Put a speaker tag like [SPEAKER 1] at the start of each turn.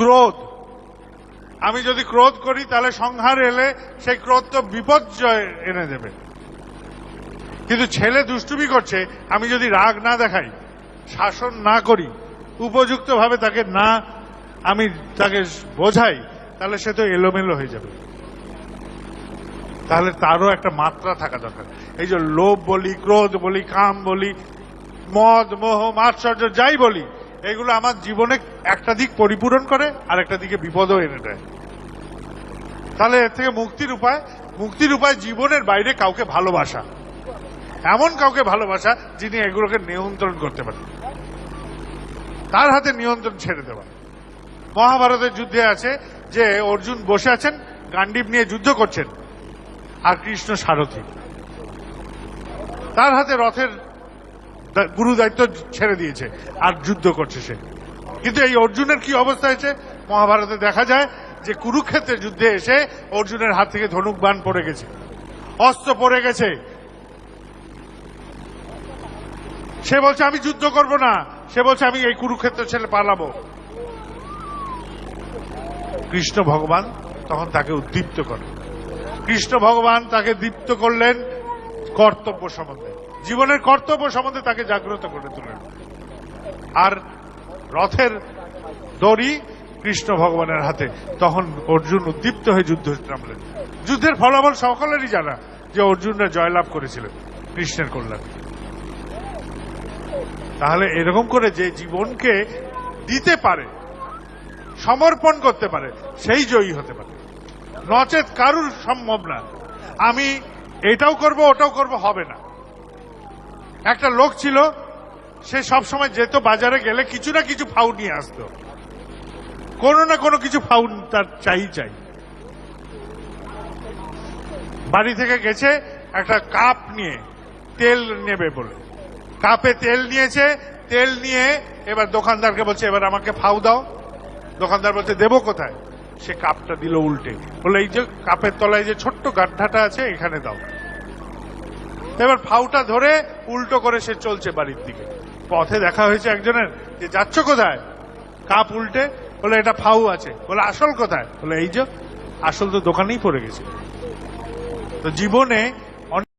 [SPEAKER 1] ক্রোধ। আমি যদি ক্রোধ করি, তাহলে সংহার এলে সেই ক্রোধ তো বিপর্যয় এনে দেবে। কিন্তু ছেলে দুষ্টুমি করছে, আমি যদি রাগ না দেখাই, শাসন না করি, উপযুক্তভাবে তাকে না, আমি তাকে বোঝাই, তাহলে সে তো এলোমেলো হয়ে যাবে। তাহলে তারও একটা মাত্রা থাকা দরকার। এই যে লোভ বলি, ক্রোধ বলি, কাম বলি, মদ, মোহ, মাৎসর্য, যাই বলি এগুলো আমার জীবনে একটা দিক পরিপূরণ করে আর একটা দিকে বিপদও এনে দেয়। তাহলে এর থেকে মুক্তির উপায় মুক্তির উপায় জীবনের বাইরে কাউকে ভালোবাসা। এমন কাউকে ভালোবাসা যিনি এগুলোকে নিয়ন্ত্রণ করতে পারেন। তার হাতে নিয়ন্ত্রণ ছেড়ে দেওয়া। মহাভারতের যুদ্ধে আছে যে অর্জুন বসে আছেন, গান্ডীব নিয়ে যুদ্ধ করছেন, আর কৃষ্ণ সারথী। তার হাতে রথের দা- গুরু দায়িত্ব ছেড়ে দিয়েছে আর যুদ্ধ করছে সে। কিন্তু এই অর্জুনের কি অবস্থা হয়েছে? মহাভারতে দেখা যায় যে কুরুক্ষেত্রের যুদ্ধে এসে অর্জুনের হাত থেকে ধনুক বান পড়ে গেছে। অস্ত্র পড়ে গেছে। সে বলছে, আমি যুদ্ধ করব না। সে বলছে, আমি এই কুরুক্ষেত্র ছেলে পালাবো। কৃষ্ণ ভগবান তখন তাকে উদ্দীপ্ত করে। কৃষ্ণ ভগবান তাকে দীপ্ত করলেন কর্তব্য সম্বন্ধে। জীবনের কর্তব্য সম্বন্ধে তাকে জাগ্রত করে তুলেন। আর রথের দড়ি কৃষ্ণ ভগবানের হাতে। তখন অর্জুন উদ্দীপ্ত হয়ে যুদ্ধ নামলেন। যুদ্ধের ফলাফল সকলেরই জানা যে অর্জুনরা জয়লাভ করেছিলেন কৃষ্ণের কল্যাণ। তাহলে এরকম করে যে জীবনকে দিতে পারে, সমর্পণ করতে পারে, সেই জয়ী হতে পারে। নচেত কারুর সম্ভব না। আমি এটাও করব, ওটাও করব, হবে না। একটা লোক ছিল, সে সব সময় যেত বাজারে গেলে কিছু না কিছু ফাউ নিয়ে আসতো। কোনো না কোনো কিছু ফাউ তার চাই চাই। বাড়ি থেকে গেছে, একটা কাপ নিয়ে, তেল নেবে বলে। কাপে তেল নিয়েছে, তেল নিয়ে এবার দোকানদারকে বলছে, এবার আমাকে ফাউ দাও। দোকানদার বলছে, দেবো কোথায়? সে কাপটা দিল উল্টে। বলে, এই যে কাপের তলায় যে ছোট্ট গাড্ডাটা আছে, এখানে দাও। এবার ফাউটা ধরে উল্টো করে সে চলছে বাড়ির দিকে। পথে দেখা হয়েছে একজনের যে, যাচ্ছ কোথায়? কাপ উল্টে বলে, এটা ফাউ আছে। বলে, আসল কোথায়? বলে, এই যে, আসল তো দোকানেই পড়ে গেছে। তো জীবনে